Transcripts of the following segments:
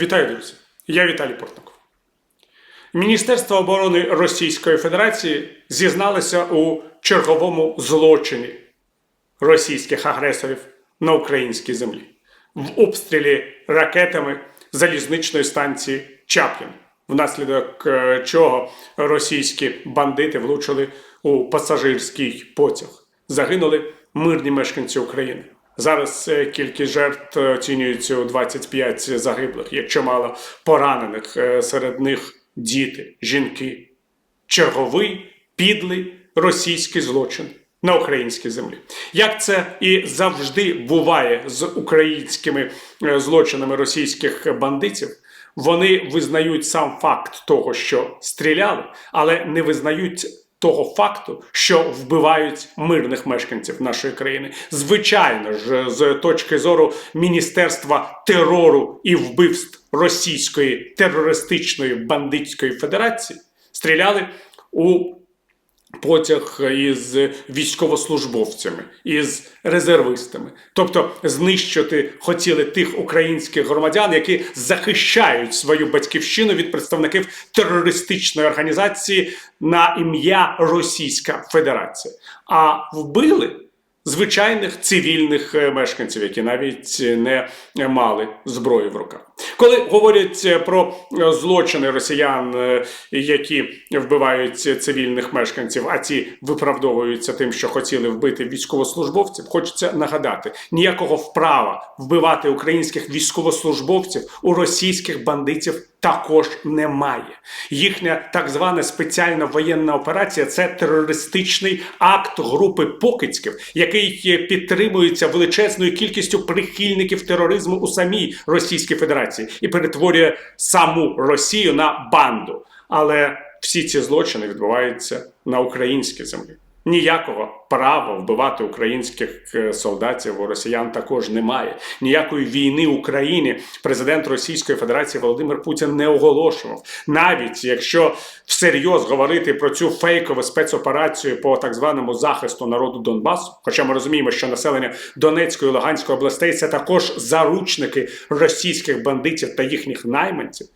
Вітаю, друзі! Я Віталій Портников. Міністерство оборони Російської Федерації зізналося у черговому злочині російських агресорів на українській землі в обстрілі ракетами залізничної станції Чаплін, внаслідок е, чого російські бандити влучили у пасажирський потяг. Загинули мирні мешканці України. Зараз е, кількість жертв е, оцінюється у 25 загиблих, є чимало поранених, е, серед них діти, жінки. Черговий підлий російський злочин на українській землі. Як це і завжди буває з українськими злочинами російських бандитів, вони визнають сам факт того, що стріляли, але не визнають того факту, що вбивають мирних мешканців нашої країни. Звичайно ж, з точки зору Міністерства терору і вбивств Російської терористичної бандитської федерації, стріляли у потяг із військовослужбовцями, із резервистами. Тобто знищити хотіли тих українських громадян, які захищають свою батьківщину від представників терористичної організації на ім'я Російська Федерація. А вбили звичайних цивільних е, мешканців, які навіть не мали зброї в руках. Коли говорять е, про е, злочини росіян, е, які вбивають цивільних мешканців, а ті виправдовуються тим, що хотіли вбити військовослужбовців, хочеться нагадати: ніякого вправа вбивати українських військовослужбовців у російських бандитів також немає. Їхня так звана спеціальна воєнна операція це терористичний акт групи покидьків, який підтримується величезною кількістю прихильників тероризму у самій Російській Федерації і перетворює саму Росію на банду. Але всі ці злочини відбуваються на українській землі. Ніякого права вбивати українських е, солдатів у росіян також немає. Ніякої війни Україні президент Російської Федерації Володимир Путін не оголошував. Навіть якщо всерйоз говорити про цю фейкову спецоперацію по так званому захисту народу Донбасу, хоча ми розуміємо, що населення Донецької і Луганської областей це також заручники російських бандитів та їхніх найманців.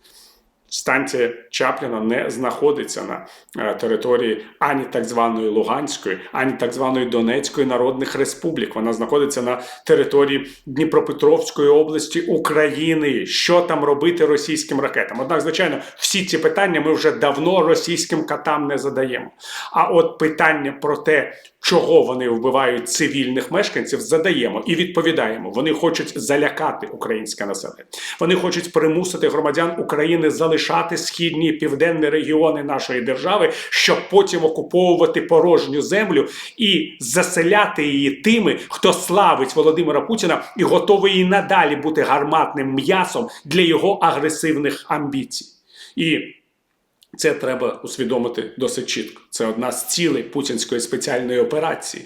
Станція Чапліна не знаходиться на е, території ані так званої Луганської, ані так званої Донецької народних республік. Вона знаходиться на території Дніпропетровської області України. Що там робити російським ракетам? Однак, звичайно, всі ці питання ми вже давно російським катам не задаємо. А от питання про те, чого вони вбивають цивільних мешканців, задаємо і відповідаємо. Вони хочуть залякати українське населення. Вони хочуть примусити громадян України залишати східні і південні регіони нашої держави, щоб потім окуповувати порожню землю і заселяти її тими, хто славить Володимира Путіна і готовий і надалі бути гарматним м'ясом для його агресивних амбіцій. І це треба усвідомити досить чітко. Це одна з цілей путінської спеціальної операції.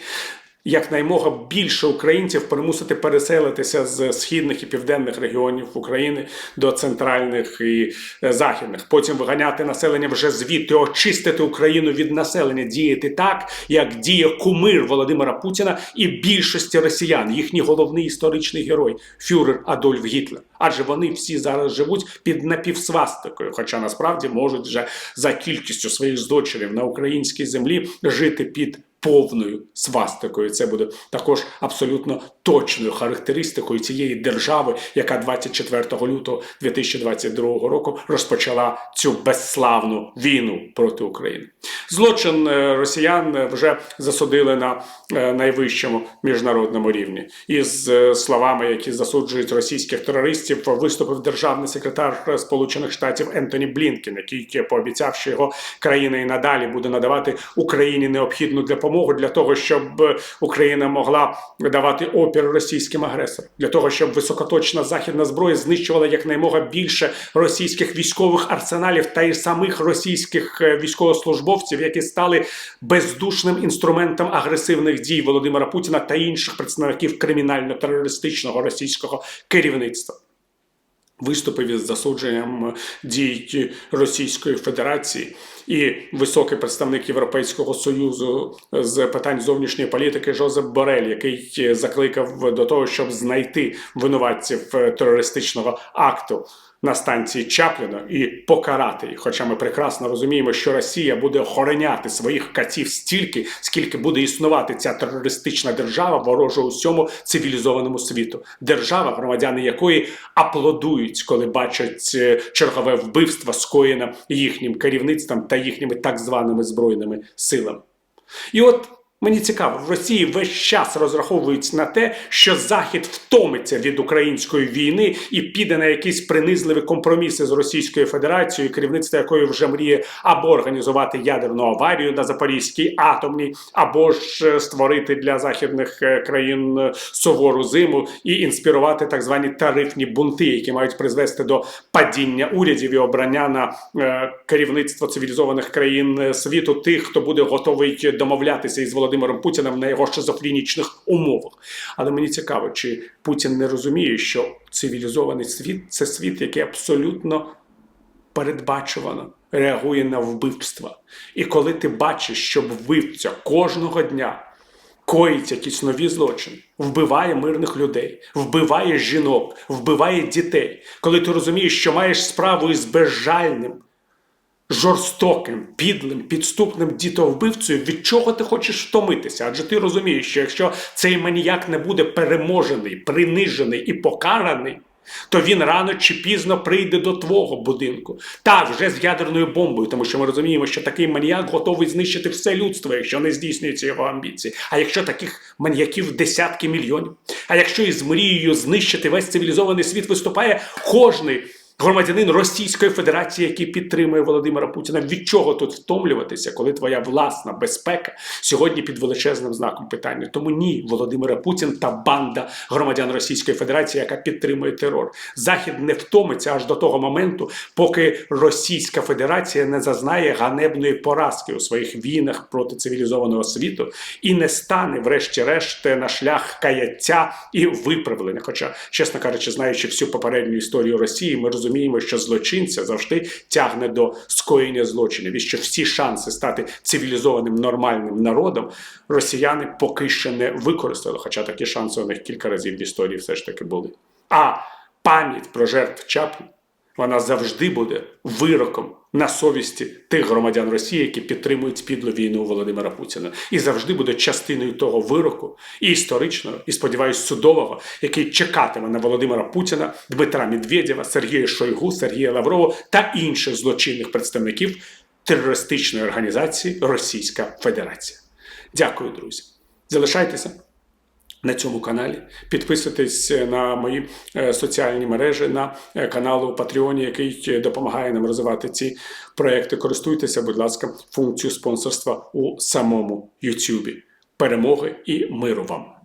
Якнаймога більше українців примусити переселитися з східних і південних регіонів України до центральних і е, західних. Потім виганяти населення вже звідти, очистити Україну від населення, діяти так, як діє кумир Володимира Путіна і більшості росіян, їхній головний історичний герой фюрер Адольф Гітлер. Адже вони всі зараз живуть під напівсвастикою, хоча насправді можуть вже за кількістю своїх злочинів на українській землі жити під повною свастикою. Це буде також абсолютно точною характеристикою цієї держави, яка 24 лютого 2022 року розпочала цю безславну війну проти України. Злочин е, росіян е, вже засудили на е, найвищому міжнародному рівні. Із словами, які засуджують російських терористів, виступив державний секретар Сполучених Штатів Ентоні Блінкен, який пообіцяв, що його країна і надалі буде надавати Україні необхідну допомогу для того, щоб Україна могла давати опір російським агресорам, для того, щоб високоточна західна зброя знищувала якнаймога більше російських військових арсеналів та й самих російських е, військовослужбовців, які стали бездушним інструментом агресивних дій Володимира Путіна та інших представників кримінально-терористичного російського керівництва. Виступив із засудженням дій Російської Федерації і високий представник Європейського союзу з питань зовнішньої політики Жозеп Борель, який закликав до того, щоб знайти винуватців терористичного акту на станції Чапліна і покарати їх. Хоча ми прекрасно розуміємо, що Росія буде охороняти своїх катів стільки, скільки буде існувати ця терористична держава, ворожа усьому цивілізованому світу. Держава, громадяни якої аплодують, коли бачать е, чергове вбивство, скоєне їхнім керівництвом та їхніми так званими збройними силами. І от мені цікаво, в Росії весь час розраховують на те, що Захід втомиться від української війни і піде на якісь принизливі компроміси з Російською Федерацією, керівництво якої вже мріє або організувати ядерну аварію на Запорізькій атомній, або ж е, створити для західних е, країн е, сувору зиму і інспірувати так звані тарифні бунти, які мають призвести до падіння урядів і обрання на керівництво цивілізованих країн світу тих, хто буде готовий домовлятися із Володимиром Путіним на його шизофренічних умовах. Але мені цікаво, чи Путін не розуміє, що цивілізований світ це світ, який абсолютно передбачувано реагує на вбивства. І коли ти бачиш, що вбивця кожного дня коїть якісь нові злочини, вбиває мирних людей, вбиває жінок, вбиває дітей, коли ти розумієш, що маєш справу із безжальним, жорстоким, підлим, підступним дітовбивцею, від чого ти хочеш втомитися? Адже ти розумієш, що якщо цей маніяк не буде переможений, принижений і покараний, то він рано чи пізно прийде до твого будинку. Так, вже з ядерною бомбою, тому що ми розуміємо, що такий маніяк готовий знищити все людство, якщо не здійснюються його амбіції. А якщо таких маніяків десятки мільйонів, а якщо із мрією знищити весь цивілізований світ виступає кожний громадянин Російської Федерації, який підтримує Володимира Путіна, від чого тут втомлюватися, коли твоя власна безпека сьогодні під величезним знаком питання? Тому ні, Володимира Путін та банда громадян Російської Федерації, яка підтримує терор. Захід не втомиться аж до того моменту, поки Російська Федерація не зазнає ганебної поразки у своїх війнах проти цивілізованого світу і не стане, врешті-решт, на шлях каяття і виправлення. Хоча, чесно кажучи, знаючи всю попередню історію Росії, ми розуміємо, що злочинця завжди тягне до скоєння злочинів, і що всі шанси стати цивілізованим нормальним народом росіяни поки що не використали. Хоча такі шанси у них кілька разів в історії все ж таки були. А пам'ять про жертв Чаплі вона завжди буде вироком на совісті тих громадян Росії, які підтримують підлу війну Володимира Путіна, і завжди буде частиною того вироку, і історичного, і сподіваюсь, судового, який чекатиме на Володимира Путіна, Дмитра Медведєва, Сергія Шойгу, Сергія Лаврова та інших злочинних представників терористичної організації Російська Федерація. Дякую, друзі. Залишайтеся на цьому каналі. Підписуйтесь на мої е, соціальні мережі, на е, канал у Патреоні, який е, допомагає нам розвивати ці проекти. Користуйтеся, будь ласка, функцією спонсорства у самому Ютубі. Перемоги і миру вам!